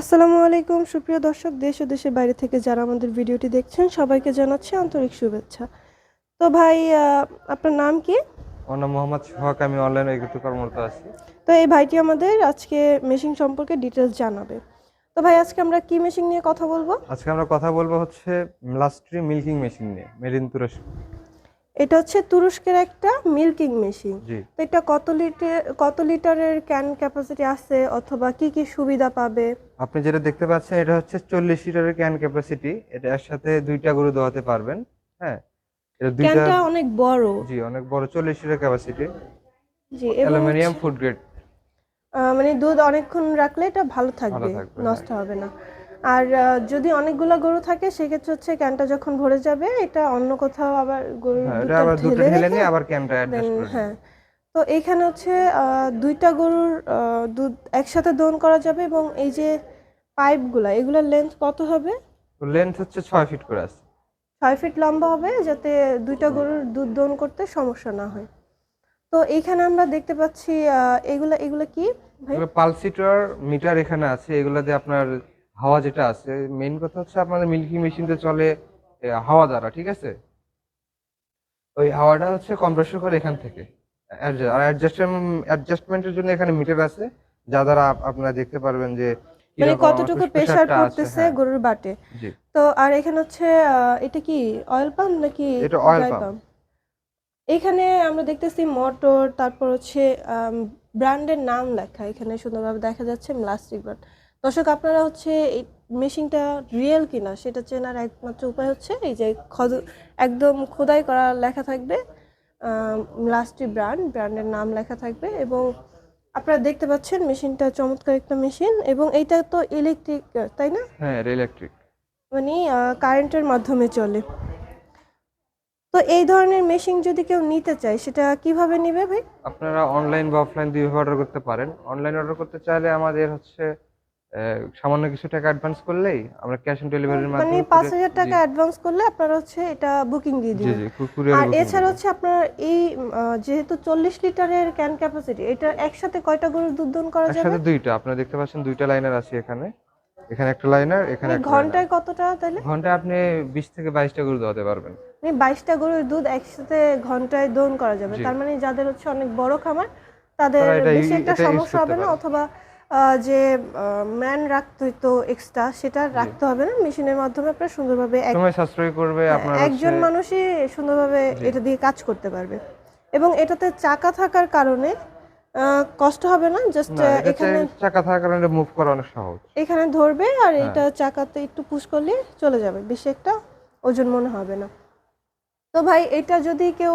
আসসালামু আলাইকুম। সুপ্রিয় দর্শক দেশ ও দেশের বাইরে থেকে যারা আমাদের ভিডিওটি দেখছেন সবাইকে জানাচ্ছি আন্তরিক শুভেচ্ছা। তো ভাই আপনার নাম কি? আমার নাম মোহাম্মদ সোহাগ। আমি অনলাইনে একটু কর্মরত আছি। তো এই ভাইটি আমাদের আজকে মেশিন সম্পর্কে ডিটেলস জানাবে। তো ভাই আজকে আমরা কি মেশিন নিয়ে কথা বলব? আজকে আমরা কথা বলব হচ্ছে লাস্ট্রি মিল্কিং মেশিন নিয়ে মেরিন তুরস্ক। এটা হচ্ছে তুরস্কের একটা মিল্কিং মেশিন। তো এটা কত লিটার কত লিটারের ক্যান ক্যাপাসিটি আছে অথবা কি কি সুবিধা পাবে? আপনি যেটা দেখতে পাচ্ছেন এটা হচ্ছে চল্লিশ লিটারের ক্যান ক্যাপাসিটি। এটা এর সাথে দুইটা গরু দোয়াতে পারবেন হ্যাঁ? এটা দুইটা ক্যানটা অনেক বড়। জি অনেক বড় চল্লিশ লিটার ক্যাপাসিটি। জি অ্যালুমিনিয়াম ফুড গ্রেড। মানে দুধ অনেকক্ষণ রাখলে এটা ভালো থাকবে থাকবে, নষ্ট হবে না। আর যদি অনেকগুলা গরু থাকে সেক্ষেত্রে হচ্ছে ক্যানটা যখন ভরে যাবে এটা অন্য কোথাও আবার গরুর হ্যাঁ এটা আবার দুটো ঢেলে নিয়ে আবার ক্যানটা অ্যাডজাস্ট করে হ্যাঁ। তো এখানে হচ্ছে দুইটা গরুর দুধ একসাথে দহন করা যাবে এবং এই যে পাইপগুলা এগুলোর লেন্থ কত হবে? তো লেন্থ হচ্ছে ছয় ফিট করে আছে। ছয় ফিট লম্বা হবে যাতে দুইটা গরুর দুধ দহন করতে সমস্যা না হয়। তো এখানে আমরা দেখতে পাচ্ছি এগুলা এগুলা কি ভাই? পালসিটার মিটার এখানে আছে এগুলাতে আপনার হাওয়া যেটা আছে মেইন কথা হচ্ছে আপনাদের মিল্কিং মেশিনটা চলে হাওয়া দ্বারা ঠিক আছে? ওই হাওয়াটা হচ্ছে কম্প্রেসর করে এখান থেকে। আর অ্যাডজাস্টমেন্টের জন্য এখানে মিটার আছে যা দ্বারা আপনারা দেখতে পারবেন যে মানে কতটুকু প্রেসার পড়তেছে হ্যাঁ, গরুর বাটে? তো আর এখানে হচ্ছে এটা কি অয়েল পাম্প নাকি এটা pump। pump? এখানে আমরা দেখতেছি মোটর তারপর হচ্ছে ব্র্যান্ডের নাম লেখা এখানে সুন্দরভাবে দেখা যাচ্ছে প্লাস্টিক ব্র্যান্ড দর্শক আপনারা হচ্ছে এই মেশিনটা রিয়েল কিনা সেটা চেনার একমাত্র উপায় হচ্ছে এই যে খদ- একদম খোদাই করা লেখা থাকবে লাস্টি ব্র্যান্ড ব্র্যান্ডের নাম লেখা থাকবে এবং আপনারা দেখতে পাচ্ছেন মেশিনটা চমৎকার একটা মেশিন এবং এইটা তো ইলেকট্রিক তাই না? হ্যাঁ ইলেকট্রিক। মানে কারেন্টের মাধ্যমে চলে। তো এই ধরনের মেশিন যদি কেউ নিতে চায় সেটা কীভাবে নেবে ভাই? আপনারা অনলাইন বা অফলাইন দুইভাবে অর্ডার করতে পারেন। অনলাইন অর্ডার করতে চাইলে আমাদের হচ্ছে সামান্য কিছু টাকা অ্যাডভান্স করলেই আমরা ক্যাশ অন ডেলিভারির মানে মাধ্যমে কুরিয়ার- হাজার টাকা অ্যাডভান্স করলে আপনারা হচ্ছে এটা বুকিং দিয়ে দিবেন। জি কুরিয়ার আর এছাড়া হচ্ছে আপনার এই যেহেতু চল্লিশ লিটারের ক্যান ক্যাপাসিটি এটা একসাথে কয়টা গরুর দুধ দহন করা যাবে? একসাথে দুইটা আপনারা দেখতে পাচ্ছেন দুইটা লাইনার আছে এখানে। এখানে একটা লাইনার এখানে মানে একটা ঘন্টায় কতটা তাহলে? ঘন্টায় আপনি বিশ থেকে বাইশটা গরু দোয়াতে পারবেন। মানে বাইশটা গরুর দুধ একসাথে ঘন্টায় দহন করা যাবে। তার মানে যাদের হচ্ছে অনেক বড় খামার তাদের বেশি একটা সমস্যা হবে না? অথবা যে ম্যান রাখতে হইতো এক্সট্রা সেটা রাখতে হবে না। মেশিনের মাধ্যমে আপনারা সুন্দরভাবে সময় সাশ্রয় করবে আপনার একজন মানুষই সুন্দরভাবে এটা দিয়ে কাজ করতে পারবে। এবং এটাতে চাকা থাকার কারণে কষ্ট হবে না জাস্ট এখানে চাকা থাকার কারণে মুভ করা অনেক সহজ। এখানে ধরবে আর হ্যাঁ। এটা চাকাতে একটু পুশ করলে চলে যাবে বেশি একটা ওজন মনে হবে না। তো ভাই এটা যদি কেউ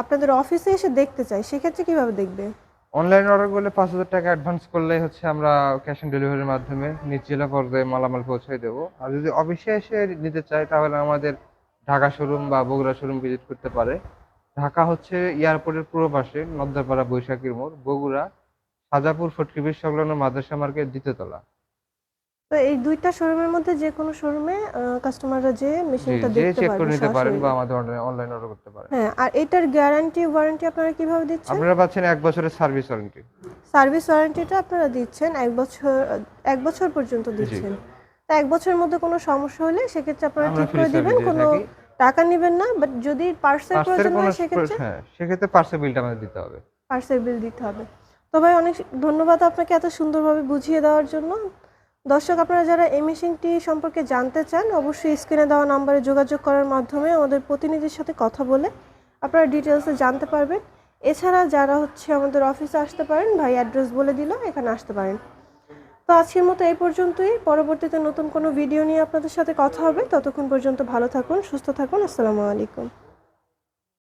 আপনাদের অফিসে এসে দেখতে চায় সেক্ষেত্রে কীভাবে দেখবে? অনলাইন অর্ডার করলে পাঁচ হাজার টাকা অ্যাডভান্স করলে হচ্ছে আমরা ক্যাশ অন ডেলিভারির মাধ্যমে নিজ জেলা পর্যায়ে মালামাল পৌঁছে দেবো। আর যদি অফিসে এসে নিতে চাই তাহলে আমাদের ঢাকা শোরুম বা বগুড়া শোরুম ভিজিট করতে পারে। ঢাকা হচ্ছে এয়ারপোর্টের পূর্ব পাশে নদ্দাপাড়া বৈশাখীর মোড়, বগুড়া সাজাপুর ফটকিবির সংলগ্ন মাদ্রাসা মার্কেট দ্বিতীয়তলা তো এই দুইটা শোরুমের মধ্যে যে কোনো শোরুমে কাস্টমাররা যে মেশিনটা দেখতে চেক করে নিতে পারেন বা আমাদের অনলাইন অর্ডার করতে পারেন। হ্যাঁ আর এটার গ্যারান্টি ওয়ারেন্টি আপনারা কীভাবে দিচ্ছেন? আপনারা পাচ্ছেন এক বছরের সার্ভিস ওয়ারেন্টি সার্ভিস ওয়ারেন্টিটা আপনারা দিচ্ছেন এক বছর এক বছর পর্যন্ত দিচ্ছেন। তা এক বছরের মধ্যে কোনো সমস্যা হলে সেক্ষেত্রে আপনারা ঠিক করে দিবেন কোনো টাকা নেবেন না বাট যদি পার্সেল প্রয়োজন হয় সেক্ষেত্রে হ্যাঁ সেক্ষেত্রে পার্সেল বিলটা আমাদের দিতে হবে। পার্সেল বিল দিতে হবে। তো ভাই অনেক ধন্যবাদ আপনাকে এত সুন্দরভাবে বুঝিয়ে দেওয়ার জন্য। দর্শক, আপনারা যারা এই মেশিনটি সম্পর্কে জানতে চান, অবশ্যই স্ক্রিনে দেওয়া নাম্বারে যোগাযোগ করার মাধ্যমে আমাদের প্রতিনিধির সাথে কথা বলে আপনারা ডিটেলসে জানতে পারবেন। এছাড়া যারা হচ্ছে আমাদের অফিসে আসতে পারেন, ভাই অ্যাড্রেস বলে দিল, এখানে আসতে পারেন। তো আজকের মতো এই পর্যন্তই। পরবর্তীতে নতুন কোনো ভিডিও নিয়ে আপনাদের সাথে কথা হবে। ততক্ষণ পর্যন্ত ভালো থাকুন, সুস্থ থাকুন। আসসালামু আলাইকুম।